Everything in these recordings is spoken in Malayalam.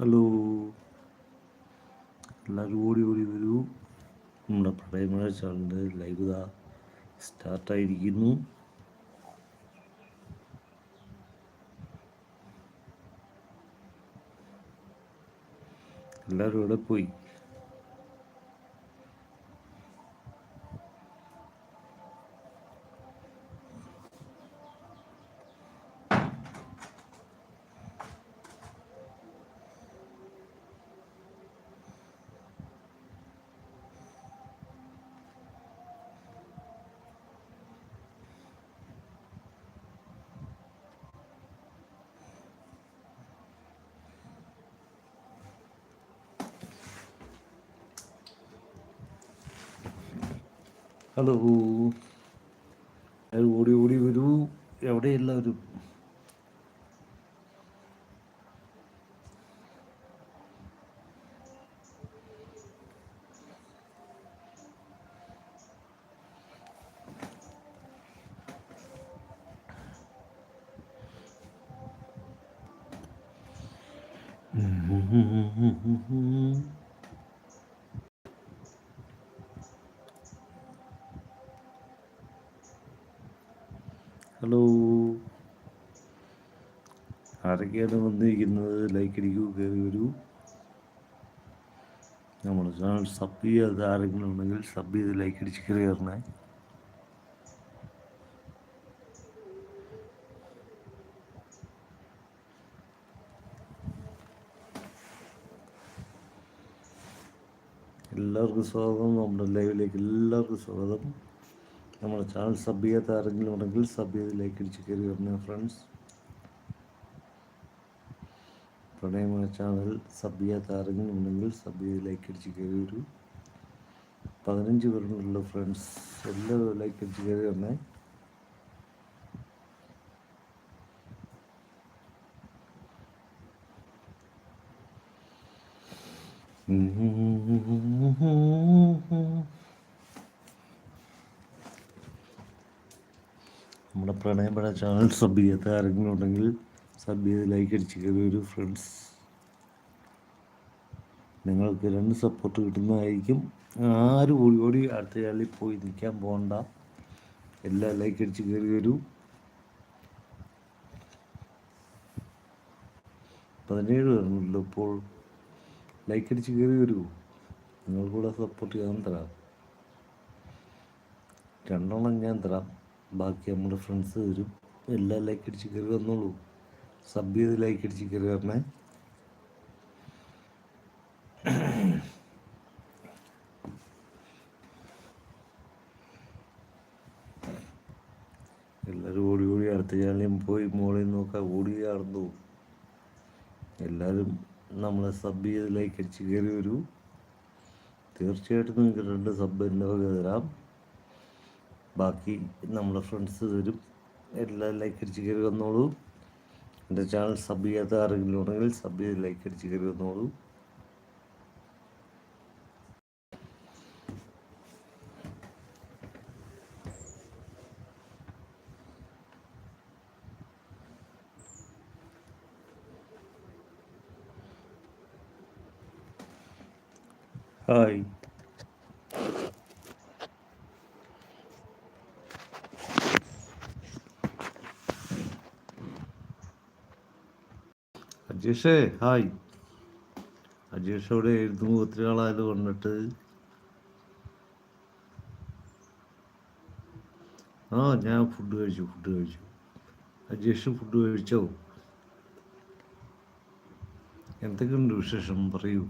ഹലോ. എല്ലാവരും ഓടി ഓടി വരൂ. നമ്മുടെ പ്രളയമഴ ചാനലിന്റെ ലൈവ് ഇതാ സ്റ്റാർട്ടായിരിക്കുന്നു. എല്ലാവരും ഇവിടെ പോയി? ഹലോ. എല്ലാവരും ഓടി ഓടി വരൂ. എവിടെ എല്ലാവരും ഹലോ ആരൊക്കെയാണ് വന്നിരിക്കുന്നത് ലൈക്ക് അടിക്കൂ കയറി വരൂ. നമ്മുടെ ചാനൽ സബ് ചെയ്യാതെ ആരെങ്കിലും ഉണ്ടെങ്കിൽ സബ് ചെയ്ത് ലൈക്ക് അടിച്ച് കയറി വരണേ. എല്ലാവർക്കും സ്വാഗതം. നമ്മുടെ ലൈവിലേക്ക് എല്ലാവർക്കും സ്വാഗതം. നമ്മുടെ ചാനൽ സബ് ചെയ്യാത്ത ആരെങ്കിലും ഉണ്ടെങ്കിൽ സബ് ചെയ്ത് ലൈക്ക് അടിച്ച് കയറി വരണേ ഫ്രണ്ട്സ് പ്രണയമായ ചാനൽ സബ് ചെയ്യാത്ത ആരെങ്കിലും ഉണ്ടെങ്കിൽ സബ് ചെയ്ത് ലൈക്ക് അടിച്ച് കയറി വരൂ. പതിനഞ്ച് പേരുള്ള ഫ്രണ്ട്സ് എല്ലാവരും ലൈക്ക് അടിച്ച് കയറി വന്നേ. നമ്മുടെ പ്രണയപ്പെട ചാനൽ സബ് ചെയ്യാത്ത ആരെങ്കിലും ഉണ്ടെങ്കിൽ സബ് ലൈക്ക് അടിച്ച് ഒരു ഫ്രണ്ട്സ് നിങ്ങൾക്ക് രണ്ട് സപ്പോർട്ട് കിട്ടുന്നതായിരിക്കും. ആരും ഓടി ഓടി അടുത്ത ചാനലിൽ പോയി നിൽക്കാൻ പോകണ്ട. എല്ലാ ലൈക്ക് അടിച്ച് കയറി വരൂ പതിനേഴ് പേരുണ്ടല്ലോ ഇപ്പോൾ. ലൈക്ക് അടിച്ച് കയറി വരൂ നിങ്ങൾക്കൂടെ സപ്പോർട്ട് ചെയ്യാൻ തരാം. രണ്ടെണ്ണം ഞാൻ തരാം. ബാക്കി നമ്മുടെ ഫ്രണ്ട്സ് തരും. എല്ലാ ലൈക്ക് അടിച്ച് കയറി വന്നോളൂ. സബ് ചെയ്ത് ലൈക്ക് അടിച്ച് കയറി വരണേ എല്ലാവരും ഓടി ഓടി അടുത്ത ചാനലിൽ പോയി മോളിൽ നോക്കാൻ ഓടി ആർന്നു എല്ലാവരും നമ്മളെ സബ് ചെയ്ത് ലൈക്ക് അടിച്ച് കയറി വരൂ. തീർച്ചയായിട്ടും നിങ്ങൾക്ക് രണ്ട് സബ് എന്റെ വക തരാം. ബാക്കി നമ്മളെ ഫ്രണ്ട്സ് തരും. എല്ലാം ലൈക്ക് അടിച്ച് കയറി വന്നോളൂ. എന്റെ ചാനൽ സബ് ചെയ്യാത്ത ആരെങ്കിലും ഉണ്ടെങ്കിൽ സബ് ചെയ്ത് ലൈക്ക് അടിച്ച് കയറി വന്നോളൂ ഹായ് അജേഷേ ഹായ്. അജീഷ് അവിടെ എഴുതുന്നു ഒത്തിരി ആളായത് വന്നിട്ട് ആ ഞാൻ ഫുഡ് കഴിച്ചു ഫുഡ് കഴിച്ചു. അജീഷ് ഫുഡ് കഴിച്ചോ? എന്തൊക്കെയുണ്ട് വിശേഷം? പറയൂ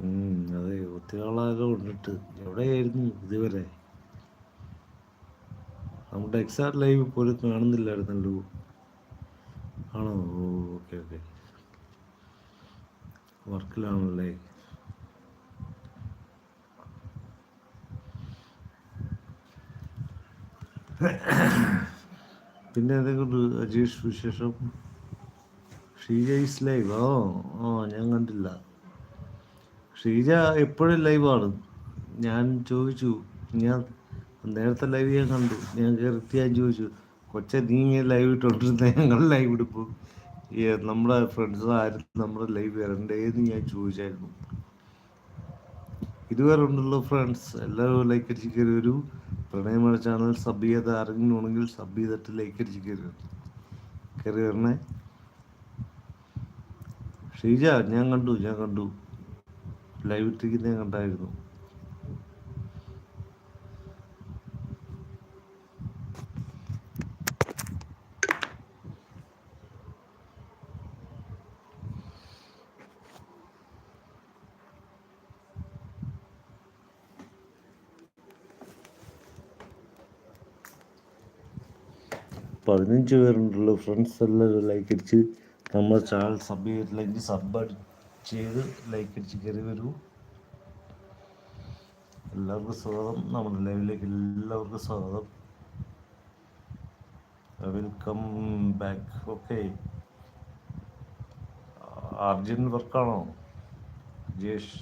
ഉം, അതെ ഒത്തിരി ആളാകെ കൊണ്ടിട്ട് എവിടെയായിരുന്നു ഇതുവരെ. നമ്മുടെ എക്സാക്ട് ലൈവ് പോലും കാണുന്നില്ലായിരുന്നല്ലോ ആണോ? ഓക്കെ ഓക്കെ വർക്കിലാണല്ലേ? പിന്നെ അതേക്കൊണ്ട് അജീഷ് വിശേഷം? ഷീജ ലൈവ് ഓ ആ? ഞാൻ കണ്ടില്ല. ഷീജ എപ്പോഴും ലൈവാണ് ഞാൻ ചോദിച്ചു ഞാൻ നേരത്തെ ലൈവ് ഞാൻ കണ്ടു. ഞാൻ കയറിയിട്ട് ഞാൻ ചോദിച്ചു കൊച്ചെ നീ ഇങ്ങനെ ലൈവ് ഇട്ടോണ്ടിരുന്ന? ഞങ്ങൾ ലൈവ് ഈ നമ്മുടെ ഫ്രണ്ട്സ് ആരും നമ്മുടെ ലൈവ് വരണ്ടേന്ന് ഞാൻ ചോദിച്ചായിരുന്നു. ഇതുവരെ ഉണ്ടല്ലോ ഫ്രണ്ട്സ് എല്ലാവരും ലൈക്ക് അടിച്ച് കയറി വരൂ ചാനൽ സബ് ചെയ്ത് ആരെങ്കിലും സബ് ചെയ്തിട്ട് ലൈക്ക് അടിച്ച് കയറി വരും കയറി വരണേ? ഷീജ ഞാൻ കണ്ടു ഞാൻ കണ്ടു. ലൈവ് ഇട്ടിരിക്കുന്ന ഞാൻ കണ്ടായിരുന്നു. പതിനഞ്ച് പേരുണ്ടല്ലോ. ഫ്രണ്ട്സ് എല്ലാവരും ലൈക്ക് അടിച്ച് നമ്മൾ ചാനൽ സബ് ചെയ്തിട്ടില്ലെങ്കിൽ സബ് ചെയ്ത് ലൈക്ക് അടിച്ച് കയറി വരൂ. എല്ലാവർക്കും സ്വാഗതം. നമ്മുടെ ലൈവിലേക്ക് എല്ലാവർക്കും സ്വാഗതം. വെൽക്കം ബാക്ക് ഓക്കെ അർജുൻ വർക്കാണോ ജേഷ്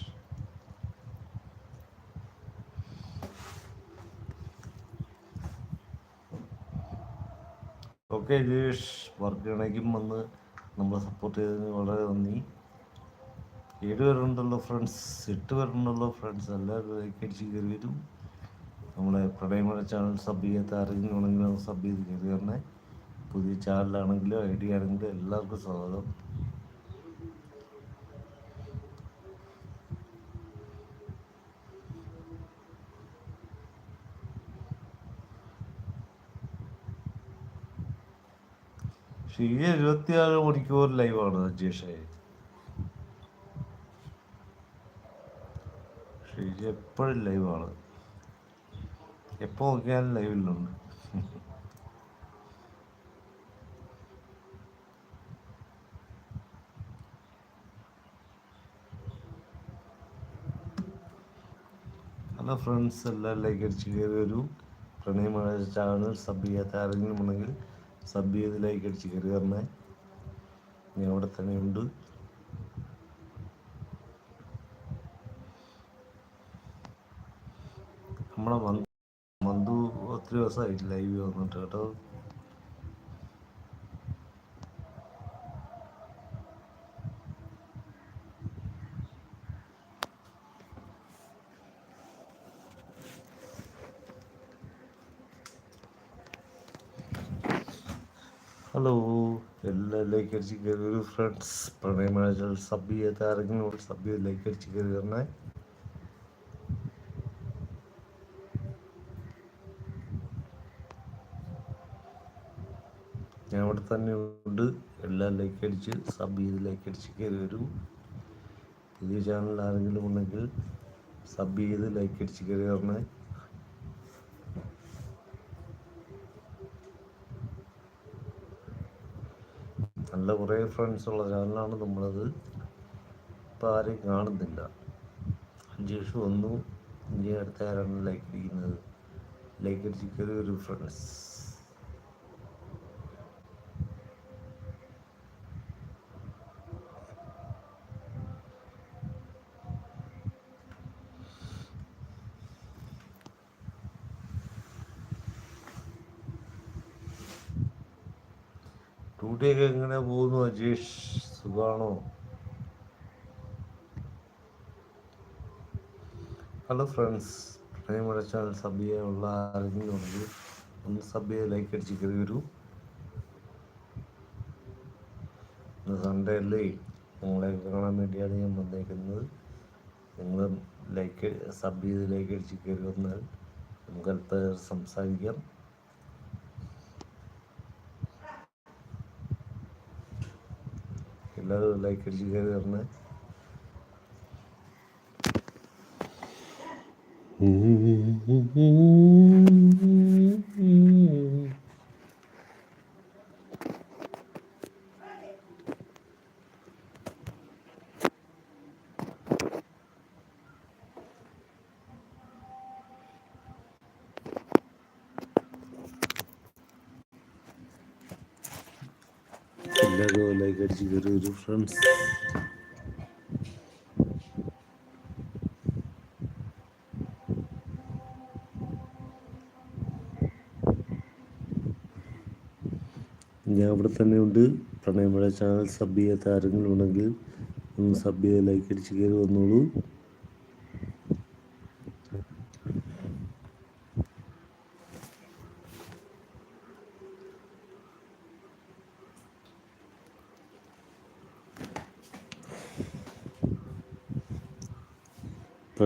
ഓക്കെ ജേഷ് വർക്ക് ഇണയ്ക്കും വന്ന് നമ്മളെ സപ്പോർട്ട് ചെയ്തതിന് വളരെ നന്ദി. ഏഴ് പേരുണ്ടല്ലോ ഫ്രണ്ട്സ് എട്ട് പേരുണ്ടല്ലോ ഫ്രണ്ട്സ് എല്ലാവരും ലൈക്ക് അടിച്ച് കയറി വരും. നമ്മളെ പ്രണയമഴ ചാനൽ സബ് ചെയ്യാത്ത ആരെങ്കിലും ആണെങ്കിലും സബ് ചെയ്ത് കയറി വരണേ. പുതിയ ചാനലാണെങ്കിലും ഐ ഡി ആണെങ്കിലും എല്ലാവർക്കും സ്വാഗതം. ഷീജ ഇരുപത്തിയാറ് മണിക്കൂർ ലൈവാണ് അജേഷേ ഷീജ എപ്പോഴും ലൈവാണ്. എപ്പോൾ നോക്കിയാലും ലൈവിലുണ്ട്. ഹലോ ഫ്രണ്ട്സ് എല്ലാം ലൈക്ക് അടിച്ച് കയറി ഒരു പ്രണയമഴ ചാനൽ സബ് ചെയ്യാത്ത ആരെങ്കിലും ഉണ്ടെങ്കിൽ സബ് ചെയ്ത് അടിച്ച് കയറി വരണേ ഞാൻ അവിടെ തന്നെയുണ്ട് നമ്മളെ മന്തു ഒത്തിരി ദിവസമായിട്ട് ലൈവ് വന്നിട്ട് കേട്ടോ ഹലോ എല്ലാ ലൈക്ക് അടിച്ച് കയറി ഫ്രണ്ട്സ് പ്രണയമാഴ്ച സബ് ചെയ്യാത്ത ആരെങ്കിലും സബ് ചെയ്ത് ലൈക്ക് അടിച്ച് കയറി ഞാൻ അവിടെ തന്നെ ഉണ്ട്. എല്ലാം ലൈക്ക് അടിച്ച് സബ് ചെയ്ത് ലൈക്ക് അടിച്ച് കയറി വരൂ. പുതിയ ചാനൽ ആരെങ്കിലും ഉണ്ടെങ്കിൽ സബ് ചെയ്ത് ലൈക്ക് അടിച്ച് കയറി വരണേ. നല്ല കുറേ ഫ്രണ്ട്സ് ഉള്ള ചാനലാണ് നമ്മളത്. ഇപ്പം ആരെയും കാണുന്നില്ല. അഞ്ചേഷ് വന്നു. ഇനി അടുത്ത ആരാണ് ലൈക്ക് അടിക്കുന്നത്? ലൈക്ക് അടിച്ചിക്കൽ ഒരു ഫ്രണ്ട്സ് ഡ്യൂട്ടിയൊക്കെ എങ്ങനെ പോകുന്നു അജീഷ്? സുഖാണോ? ഹലോ ഫ്രണ്ട്സ് പ്രേമയുടെ ചാനൽ സബ് ഉള്ള ആരെങ്കിലും ഉണ്ടെങ്കിൽ ഒന്ന് സബ് ചെയ്ത് ലൈക്ക് അടിച്ച് കയറി വരൂ. സൺഡേ അല്ലേ? നിങ്ങളെ കാണാൻ വേണ്ടിയാണ് ഞാൻ വന്നേക്കുന്നത്. നിങ്ങൾ ലൈക്ക് സബ് ചെയ്ത് ലൈക്ക് അടിച്ച് കയറി വന്നാൽ നമുക്ക് അടുത്ത സംസാരിക്കാം. எல்லாரும் லைக் அடிச்சுக்காரு அண்ணன் Mm-hmm. ഫ്രണ്ട്സ് ഞാൻ ഇവിടെ തന്നെ ഉണ്ട്. പ്രണയമഴ ചാനൽ സബ് ചെയ്യാത്ത ആരെങ്കിലും ഉണ്ടെങ്കിൽ ഒന്ന് സബ് ചെയ്ത് ലൈക്ക് അടിച്ച് കയറി വന്നോളൂ.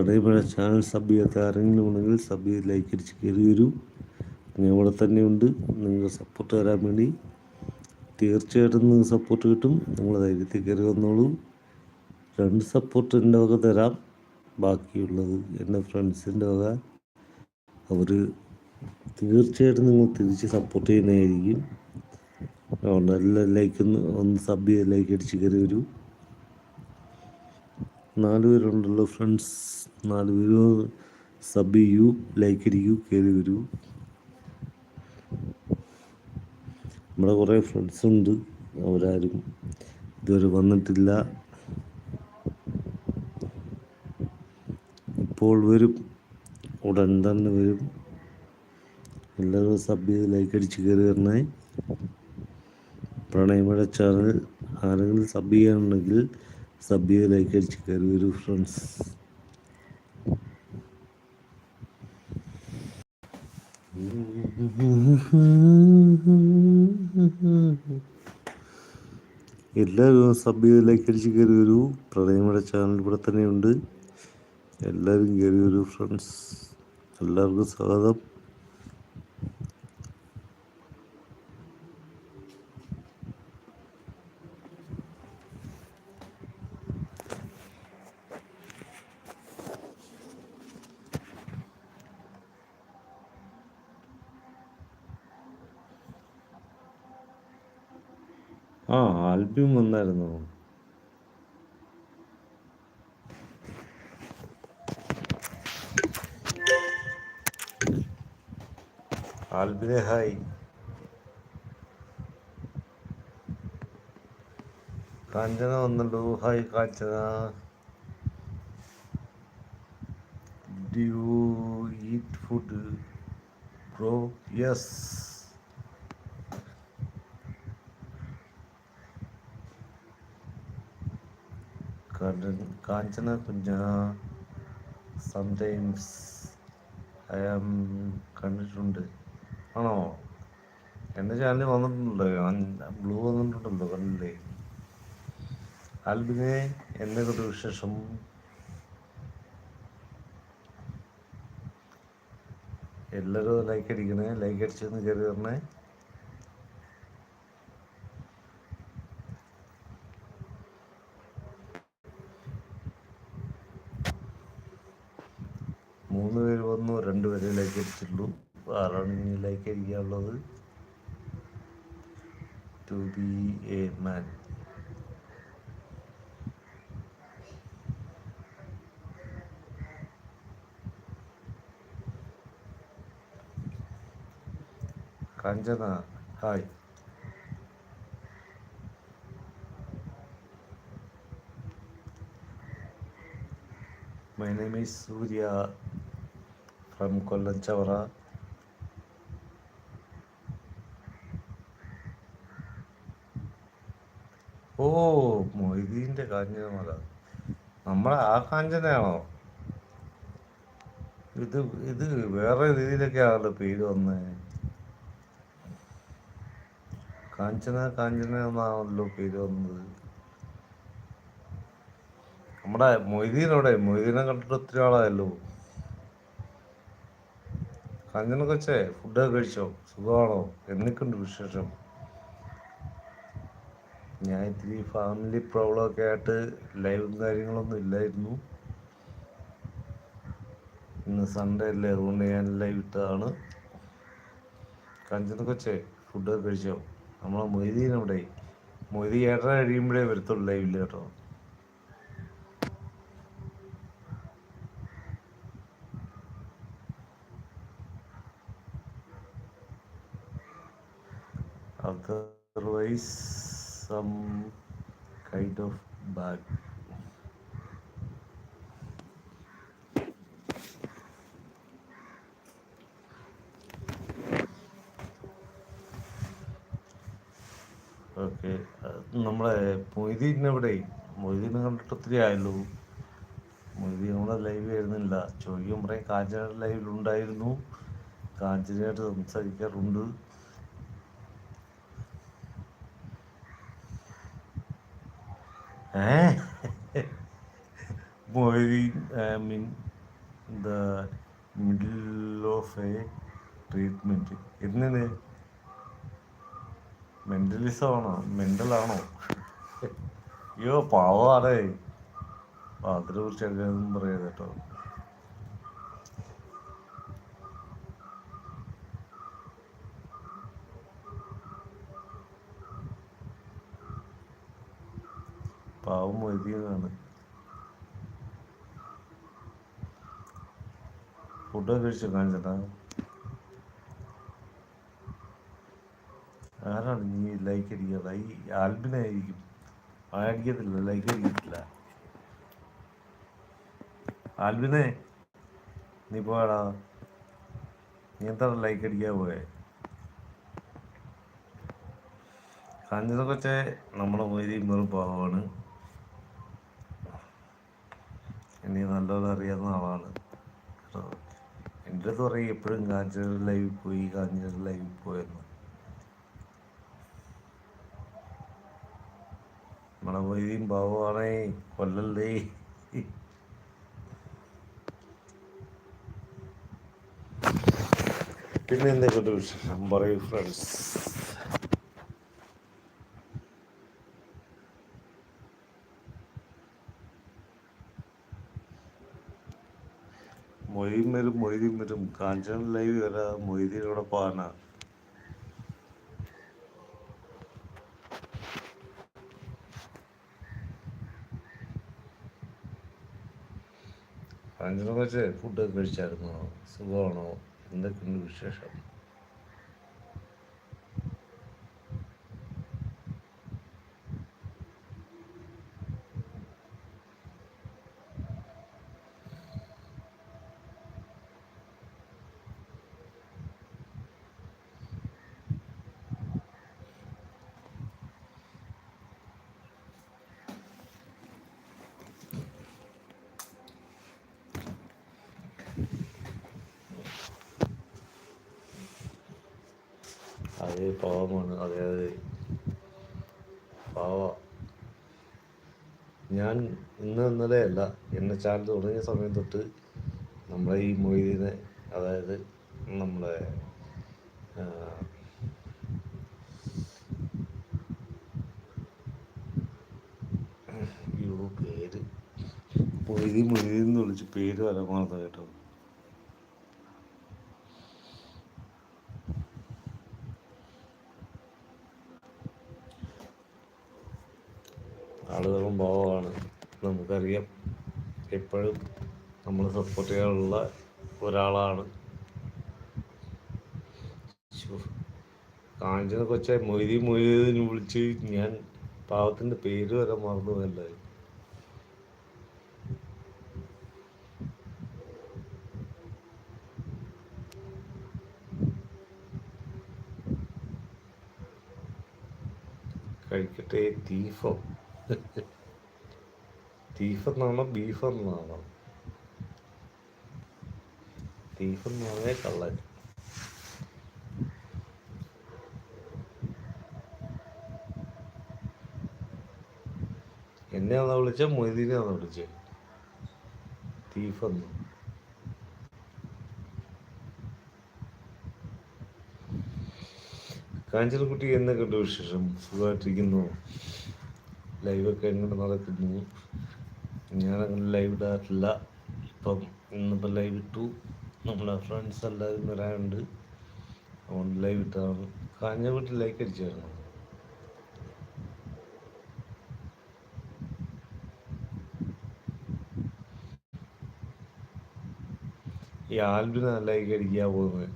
പ്രണയമഴ ചാനൽ സബ് ചെയ്യാത്ത ആരെങ്കിലും ഉണ്ടെങ്കിൽ സബ് ചെയ്ത് ലൈക്ക് അടിച്ച് കയറി വരൂ. ഞാൻ ഇവിടെ തന്നെയുണ്ട് നിങ്ങൾ സപ്പോർട്ട് തരാൻ വേണ്ടി തീർച്ചയായിട്ടും നിങ്ങൾക്ക് സപ്പോർട്ട് കിട്ടും. നിങ്ങൾ ധൈര്യത്തിൽ കയറി വന്നോളൂ. രണ്ട് സപ്പോർട്ട് എന്റെ വക തരാം. ബാക്കിയുള്ളത് എന്റെ ഫ്രണ്ട്സിന്റെ വക. അവർ തീർച്ചയായിട്ടും നിങ്ങൾ തിരിച്ച് സപ്പോർട്ട് ചെയ്യുന്നതായിരിക്കും. അതുകൊണ്ട് എല്ലാ ലൈക്ക് ഒന്ന് ഒന്ന് സബ് ചെയ്ത് ലൈക്ക് അടിച്ച് കയറി വരൂ. നാല് പേരുണ്ടല്ലോ ഫ്രണ്ട്സ് നാല് പേര്. സബ് ചെയ്യൂ ലൈക്ക് അടിക്കൂ കയറി വരൂ. നമ്മുടെ കുറേ ഫ്രണ്ട്സ് ഉണ്ട്. അവരാരും ഇതുവരെ വന്നിട്ടില്ല. ഇപ്പോൾ വരും. ഉടൻ തന്നെ വരും. എല്ലാവരും സബ് ചെയ്ത് ലൈക്ക് അടിച്ച് കയറി വരണേ. പ്രണയമഴ ചാനൽ ആരെങ്കിലും സബ് ചെയ്യാനുണ്ടെങ്കിൽ സബ് ചെയ്ത് ലൈക്ക് അടിച്ച് കയറി വരൂ ഫ്രണ്ട്സ് എല്ലാവരും സബ് ചെയ്ത് ലൈക്ക് അടിച്ച് കയറി വരൂ പ്രണയമുടെ ചാനൽ ഇവിടെ തന്നെയുണ്ട്. എല്ലാവരും കയറി വരൂ ഫ്രണ്ട്സ് എല്ലാവർക്കും സ്വാഗതം. ആ ആൽബം വന്നായിരുന്നു. ആൽബിനെ ഹായ് കാഞ്ചന വന്നല്ലോ hi Kanchana do you eat food bro yes Kanchana കുഞ്ഞ. സംടൈംസ് ഐ ആം കണ്ടിട്ടുണ്ട്. ആണോ? എന്റെ ചാനലിൽ വന്നിട്ടുണ്ടല്ലോ. ബ്ലൂ വന്നിട്ടുണ്ടല്ലോ കണ്ടില്ലേ? ആൽബിനെ എന്തൊക്കെ വിശേഷം. എല്ലാവരും ലൈക്ക് അടിക്കണേ ലൈക്ക് അടിച്ചെന്ന് കയറി തരണേ രണ്ട് പേരെ ലൈക്ക് അടിച്ചുള്ളൂ ആറാണ് ഇനി like അടിക്കാനുള്ളത് to be a man Kanchana hi My name is Surya from Kollam Chavara. ഓ മൊയ്തീന്റെ കാഞ്ചനമല നമ്മളെ ആ കാഞ്ചനയാണോ? ഇത് ഇത് വേറെ രീതിയിലൊക്കെ ആണല്ലോ പേര് വന്നേ. കാഞ്ചന കാഞ്ചന എന്നാണല്ലോ പേര് വന്നത്. നമ്മുടെ മൊയ്തീനോടെ മൊയ്തീനെ കണ്ടിട്ട് ഒത്തിരി ആളായല്ലോ. കാഞ്ചന ഫുഡൊക്കെ കഴിച്ചോ? സുഖമാണോ? എന്നൊക്കെയുണ്ട് വിശേഷം? ഞാൻ ഇത്തിരി ഫാമിലി പ്രോബ്ലം ഒക്കെ ആയിട്ട് ലൈവും കാര്യങ്ങളൊന്നും ഇല്ലായിരുന്നു. ഇന്ന് സൺഡേ അല്ലേ അതുകൊണ്ട് ഞാൻ ലൈവ് ഇട്ടതാണ്. കഞ്ചന കൊച്ചേ ഫുഡൊക്കെ കഴിച്ചോ? നമ്മളെ മൊയ്തീൻ അവിടെ മൊയ്തി ഏട്ടൻ കഴിയുമ്പോഴേ വരത്തുള്ളൂ ലൈവില്ല കേട്ടോ. Otherwise some kind of bag. Okay നമ്മളെ മൊയ്തീൻ എവിടെ മൊയ്തീനെ കണ്ടിട്ട് ഒത്തിരി ആയല്ലോ. മൊയ്തീൻ നമ്മളെ ലൈവ് വരുന്നില്ല ചോദിക്കും പറയും കാഞ്ചനയുടെ ലൈവിലുണ്ടായിരുന്നു കാഞ്ചനയായിട്ട് സംസാരിക്കാറുണ്ട് ഏ Moideen I mean the middle of a treatment എന്തിന്? മെന്റലിസം ആണോ? മെന്റലാണോ അയ്യോ പാവമാണേ. അതിനെ കുറിച്ച് അങ്ങനെയൊന്നും പറയാം കേട്ടോ. പാവം മൊയ്തീനാണ് ഫുഡൊക്കെ കഴിച്ചു കാണിച്ചേട്ടാ ആരാണ് നീ ലൈക്ക് അടിക്കാതെ? ഈ ആൽബിനായിരിക്കും അടിക്കത്തില്ല ലൈക്ക് അടിക്കത്തില്ല. ആൽബിനെ നീ പോടാ നീ എന്താണ് ലൈക്ക് അടിക്കാൻ പോയെ? കാഞ്ഞിര കൊച്ചെ നമ്മളെ മൊയ്തി വെറും പാവമാണ് എന്നെ നല്ലപോലെ അറിയാവുന്ന ആളാണ്. എന്റെ പറയും എപ്പോഴും കാഞ്ഞിര ലൈവിൽ പോയി കാഞ്ഞിര ലൈവിൽ പോയെന്ന്. നമ്മളെ മൊയ്തീൻ പാവമാണേ കൊല്ലല്ലേ. പിന്നെ എന്തൊക്കെ വിശേഷം? പറയൂ ഫ്രണ്ട്സ് വരും മൊയ്തീൻ വരും കാഞ്ചന ലൈവ് വരാ മൊയ്തീനോടെ പോകാനാ. കാഞ്ചന വെച്ച് ഫുഡൊക്കെ കഴിച്ചായിരുന്നോ? സുഖമാണോ? എന്തൊക്കെയുണ്ട് വിശേഷം? അതേ പാവമാണ്. അതെ അതെ. പാവ. ഞാൻ ഇന്ന് ഇന്നലെ അല്ല എന്നെ ചാനൽ തുടങ്ങിയ സമയം തൊട്ട് നമ്മളെ ഈ മൊയ്തീനെ അതായത് അയ്യോ പേര്. മൊയ്തീൻ മൊയ്തീൻ എന്ന് വിളിച്ച് പേര് വരാൻ മാത്രം കേട്ടോ. എപ്പോഴും നമ്മൾ സപ്പോർട്ട് ചെയ്യാനുള്ള ഒരാളാണ്. കാഞ്ചന കൊച്ചെ മൊയ്തി എന്ന് വിളിച്ച് ഞാൻ പാവത്തിന്റെ പേര് വരെ മറന്നു പോയല്ലേ കഴിക്കട്ടെ തീഫോ തീഫ് എന്നാണോ ബീഫ് എന്നാണോ തീഫ് എന്ന് പറഞ്ഞാൽ കള്ളൻ. എന്നെയാണോ വിളിച്ചത്? മൊയ്തീനെയാണോ വിളിച്ചത്? തീഫ് എന്ന് എന്നെ എന്നൊക്കെയുണ്ട് വിശേഷം? സുഖമായിട്ടിരിക്കുന്നു. ലൈവൊക്കെ എങ്ങനെ നടക്കുന്നു? ഞാനങ്ങനെ ലൈവ് ഇടാറില്ല. ഇപ്പം ഇന്നിപ്പോൾ ലൈവ് ഇട്ടു. നമ്മളെ ഫ്രണ്ട്സ് എല്ലാവരും വരാനുണ്ട്. അതുകൊണ്ട് ലൈവ് ഇട്ടതാണ് വീട്ടിൽ ലൈക്ക് അടിച്ചായിരുന്നു? ഈ ആൽബിന് ലൈക്ക് അടിക്കാൻ പോകുന്നത്.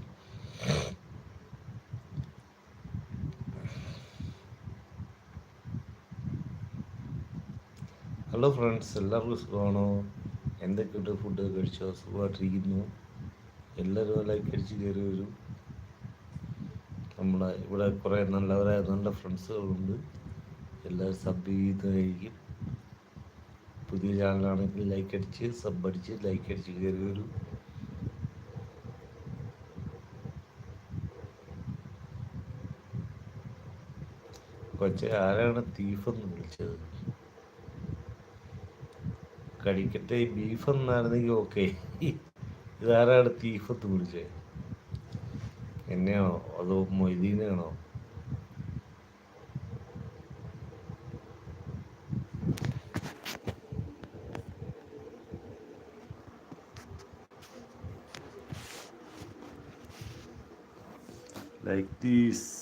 ഹലോ ഫ്രണ്ട്സ് എല്ലാവർക്കും സുഖമാണോ എന്തൊക്കെയുണ്ട് ഫുഡ് കഴിച്ചോ? സുഖമായിട്ടിരിക്കുന്നു? എല്ലാവരും ലൈക്ക് അടിച്ച് കയറി വരും. നമ്മളെ ഇവിടെ കുറേ നല്ലവരായ നല്ല ഫ്രണ്ട്സുകളുണ്ട് എല്ലാവരും സബ് ചെയ്തായിരിക്കും. പുതിയ ചാനലാണെങ്കിൽ ലൈക്ക് അടിച്ച് സബ് അടിച്ച് ലൈക്ക് അടിച്ച് കയറി വരും. കൊച്ചെ ആരാണ് തീഫെന്ന് വിളിച്ചത്? കടിക്കട്ടെ ബീഫ് എന്നായിരുന്നെങ്കിൽ ഓക്കെ ഇതാരാണ് തീഫത്ത് വിളിച്ചത് എന്നെയാണോ? അതോ മൊയ്തീനാണോ like this.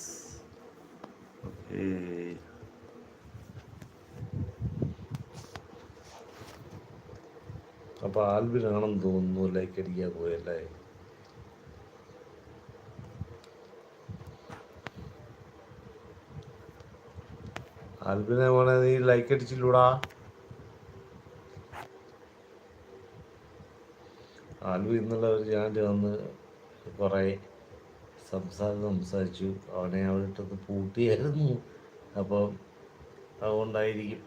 ആൽബിനാണെന്ന് തോന്നുന്നു ലൈക്ക് അടിക്കാൻ പോയല്ലേ ആൽബിനെ വേണേ നീ ലൈക്ക് അടിച്ചില്ലൂടാ. ആൽബി എന്നുള്ള ഒരു ചാനൽ വന്ന് കുറേ സംസാരം സംസാരിച്ചു. അവനെ അവിടുത്തെ പൂട്ടിയായിരുന്നു. അപ്പം അതുകൊണ്ടായിരിക്കും.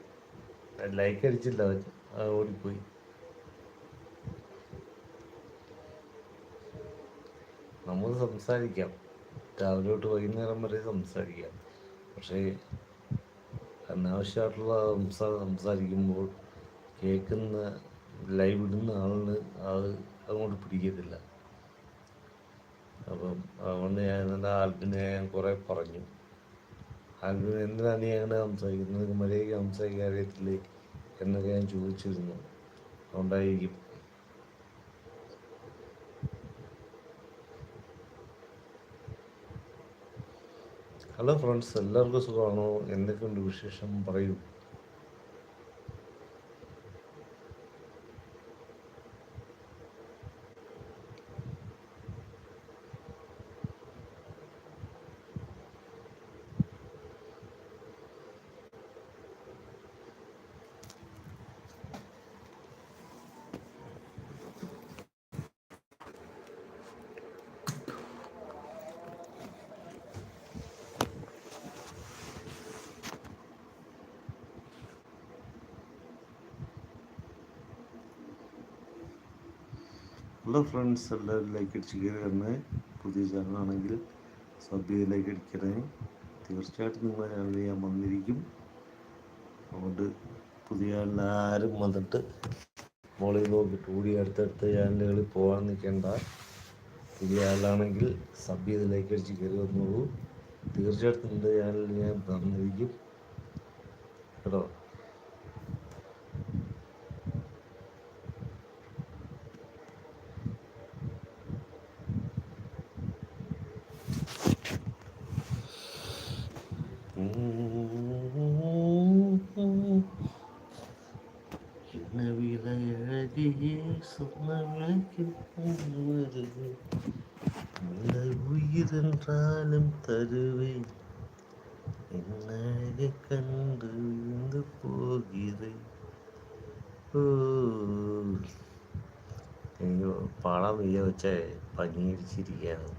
ലൈക്ക് അടിച്ചില്ല അവൻ. ഓടിപ്പോയി. നമ്മൾ സംസാരിക്കാം. രാവിലെ തൊട്ട് വൈകുന്നേരം വരെ സംസാരിക്കാം. പക്ഷേ അനാവശ്യമായിട്ടുള്ള സംസാരം സംസാരിക്കുമ്പോൾ കേൾക്കുന്ന ലൈവ് ഇടുന്ന ആളിന് അത് അങ്ങോട്ട് പിടിക്കത്തില്ല. അപ്പം അതുകൊണ്ട് ഞാൻ എന്റെ ആൽബിനെ ഞാൻ കുറേ പറഞ്ഞു. ആൽബിന് എന്തിനാണ് നീ അങ്ങനെ സംസാരിക്കുന്നത്? മര്യാദയ്ക്ക് സംസാരിക്കാൻ അറിയത്തില്ലേ? എന്നൊക്കെ ഞാൻ ചോദിച്ചിരുന്നു. അതുകൊണ്ടായിരിക്കും. ഹലോ ഫ്രണ്ട്സ് എല്ലാവർക്കും സുഖമാണോ? എന്തൊക്കെയുണ്ട് വിശേഷം? പറയൂ. ഹലോ ഫ്രണ്ട്സ് എല്ലാവരും ലൈക്ക് അടിച്ച് കയറി വരണേ പുതിയ ചാനലാണെങ്കിൽ സബ് ചെയ്ത് ലൈക്ക് അടിക്കണേ തീർച്ചയായിട്ടും നിങ്ങളെ ചാനൽ ഞാൻ വന്നിരിക്കും. അതുകൊണ്ട് പുതിയ ചാനലാരും വന്നിട്ട് മോളിൽ നോക്കിയിട്ട് കൂടി അടുത്തടുത്ത ചാനലുകളിൽ പോകാൻ നിൽക്കേണ്ട. പുതിയ ആളാണെങ്കിൽ സബ് ചെയ്ത് ലൈക്ക് അടിച്ച് കയറി വന്നോളൂ. തീർച്ചയായിട്ടും നിങ്ങളുടെ ചാനലിൽ ഞാൻ വന്നിരിക്കും കേട്ടോ சொன்னமைக்கு തരുവേ. அந்த உயிரென்றாலும் தருவேன் என்னை கண்டு இங்கு போகிறேன் വെച്ച പനിയിരിച്ചിരിക്കുകയാണ്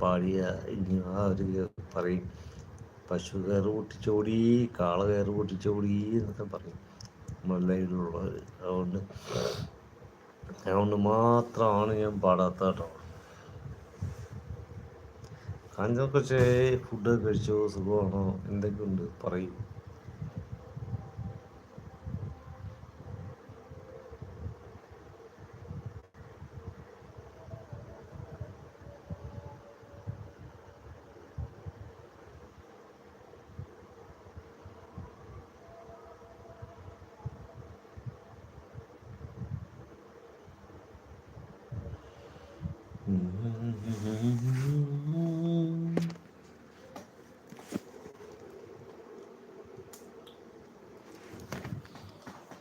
പാടിയ ഇനി ആ ഒരു പറയും. പശു കയറ് പൊട്ടിച്ചോടി കാള കയറ് പൊട്ടിച്ചോടി എന്നൊക്കെ പറയും. നമ്മളെല്ലാവരുള്ളവർ അതുകൊണ്ട് അതുകൊണ്ട് മാത്രമാണ് ഞാൻ പാടാത്ത കേട്ടോ. കാഞ്ചൊക്കെ ഫുഡ് കഴിച്ചോ? സുഖമാണോ? എന്തൊക്കെയുണ്ട്? പറയൂ.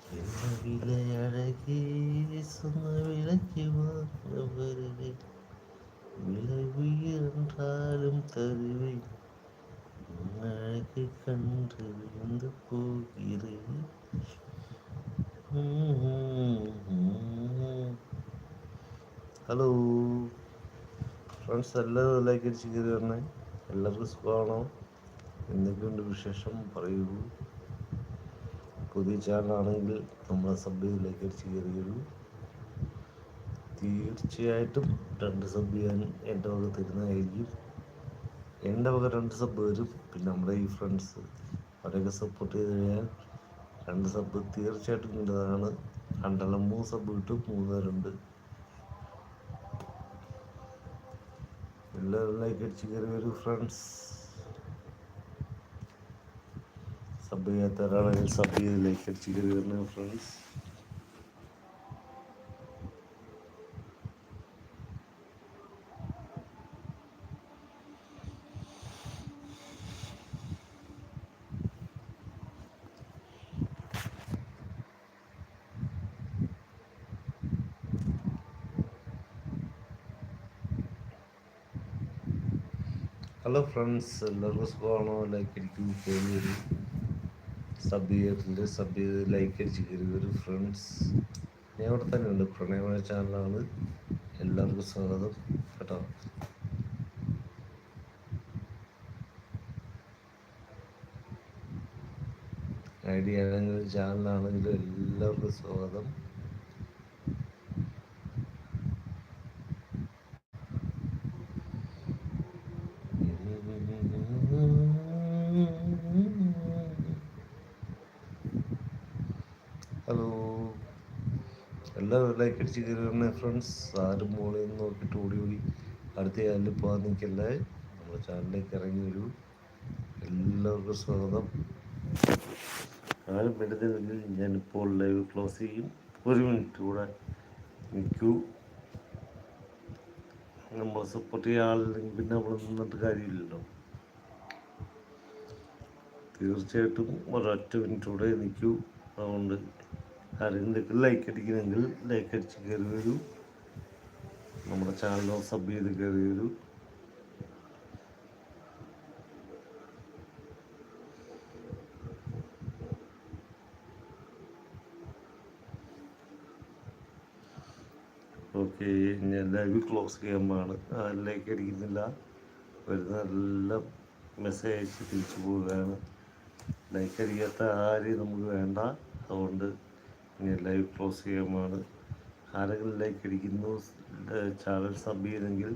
Sana bile ki, sana bile ki friends എല്ലാവരും ലൈക്ക് അടിച്ച് തന്നെ എല്ലാവർക്കും സുഖമാണോ? എന്തൊക്കെയുണ്ട് വിശേഷം? പറയൂ. പുതിയ ചാനലാണെങ്കിൽ നമ്മളെ സബ് ചെയ്ത് ലൈക്ക് അടിച്ച് കയറി വരൂ തീർച്ചയായിട്ടും രണ്ട് സബ് ചെയ്യാൻ എന്റെ വക തരുന്നതായിരിക്കും. എന്റെ വക രണ്ട് സബ് വരും പിന്നെ നമ്മുടെ ഈ ഫ്രണ്ട്സ് അവരൊക്കെ സപ്പോർട്ട് ചെയ്ത് കഴിഞ്ഞാൽ രണ്ട് സബ് തീർച്ചയായിട്ടും കിട്ടുന്നതാണ് രണ്ടെണ്ണം മൂന്ന് സബ് കിട്ടും മൂന്ന് പേരുണ്ട് എല്ലാവരും ലൈക്ക് അടിച്ച് കയറി വരൂ ഫ്രണ്ട്സ് സബ് ചെയ്യാത്തവരാണെങ്കിൽ സബ് ചെയ്ത് ലൈക്ക് അടിച്ച് കയറി ഫ്രണ്ട്സ് ഹലോ ഫ്രണ്ട്സ് എല്ലാവർക്കും സുഖമാണോ? ലൈക്ക് അടിക്കും കയറി സബ് ചെയ്തിട്ടുണ്ട്. സബ് ചെയ്ത് ലൈക്ക് അടിച്ച് കയറി ഫ്രണ്ട്സ് ഞാൻ ഇവിടെ തന്നെ ഉണ്ട് പ്രണയമായ ചാനലാണ് എല്ലാവർക്കും സ്വാഗതം. കേട്ടോ? ഐഡിയ ആണെങ്കിലും ചാനലാണെങ്കിലും എല്ലാവർക്കും സ്വാഗതം ഹലോ എല്ലാവരും ലൈക്ക് അടിച്ച് കയറി ഫ്രണ്ട്സ് ആരും മോളിൽ നിന്ന് നോക്കിയിട്ട് ഓടി ഓടി അടുത്ത ചാനലിൽ പോകാൻ നിൽക്കല്ലേ? നമ്മുടെ ചാനലിലേക്ക് ഇറങ്ങി വരൂ. എല്ലാവർക്കും സ്വാഗതം. ആരും വരുന്നില്ലെങ്കിൽ ഞാനിപ്പോൾ ലൈവ് ക്ലോസ് ചെയ്യും. ഒരു മിനിറ്റ് കൂടെ നിൽക്കൂ. നമ്മൾ സപ്പോർട്ട് ചെയ്യാൻ ആളില്ലെങ്കിൽ പിന്നെ നമ്മൾ നിന്നിട്ട് കാര്യമില്ലല്ലോ. തീർച്ചയായിട്ടും ഒരൊറ്റ മിനിറ്റ് കൂടെ നിൽക്കൂ. അതുകൊണ്ട് ആരെങ്കിലും ലൈക്ക് അടിക്കണമെങ്കിൽ ലൈക്ക് അടിച്ച് കയറി വരൂ നമ്മുടെ ചാനൽ സബ് ചെയ്ത് കയറി വരൂ ഓക്കെ ഞാൻ ലൈവ് ക്ലോസ് ചെയ്യുമ്പോഴാണ് ലൈക്ക് അടിക്കുന്നില്ല. വരുന്ന എല്ലാം മെസ്സേജ് അയച്ച് തിരിച്ചു പോവുകയാണ്. ലൈക്ക് അടിക്കാത്ത ആരെയും നമുക്ക് വേണ്ട. അതുകൊണ്ട് ഇനി ലൈവ് ക്ലോസ് ചെയ്യുമാണ് ആരെങ്കിലും ലൈക്ക് അടിക്കുന്നു ചാനൽ സബ് ചെയ്തെങ്കിൽ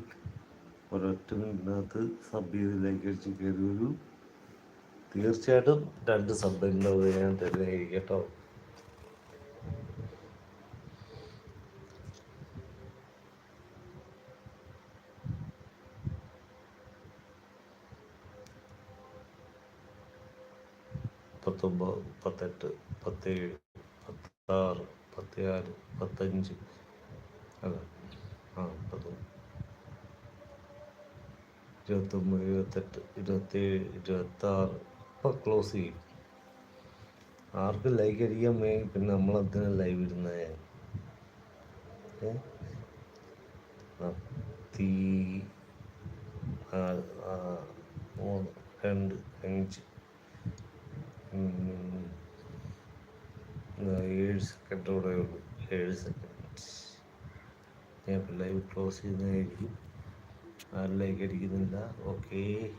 ഒരൊറ്റ മിനിറ്റിനകത്ത് സബ് ചെയ്ത് ലൈക്ക് അടിച്ച് കയറി വരൂ തീർച്ചയായിട്ടും രണ്ട് സബ്ബിന്റെ ഞാൻ തന്നെ കേട്ടോ. പത്തെട്ട് മുപ്പത്തെട്ട് മുപ്പത്തേഴ് മുപ്പത്താറ് മുപ്പത്തിനാല് മുപ്പത്തഞ്ച് അല്ല ആ മുപ്പത്തൊന്ന് ഇരുപത്തൊമ്പത് ഇരുപത്തെട്ട് ഇരുപത്തേഴ് ഇരുപത്താറ്. ഇപ്പം ക്ലോസ് ചെയ്യും. ആർക്ക് ലൈക്ക് അടിക്കാൻ വേണ്ടി പിന്നെ നമ്മളതിനെ ലൈവ് ഇടുന്ന? തീ മൂന്ന് രണ്ട് അഞ്ച് ഏഴ് സെക്കൻഡോടെ ഉള്ളൂ ഏഴ് സെക്കൻഡ് ഞാൻ ലൈവ് ക്ലോസ് ചെയ്യുന്നതായിരിക്കും. ആരും ലൈക്ക് അടിക്കുന്നില്ല. ഓക്കേ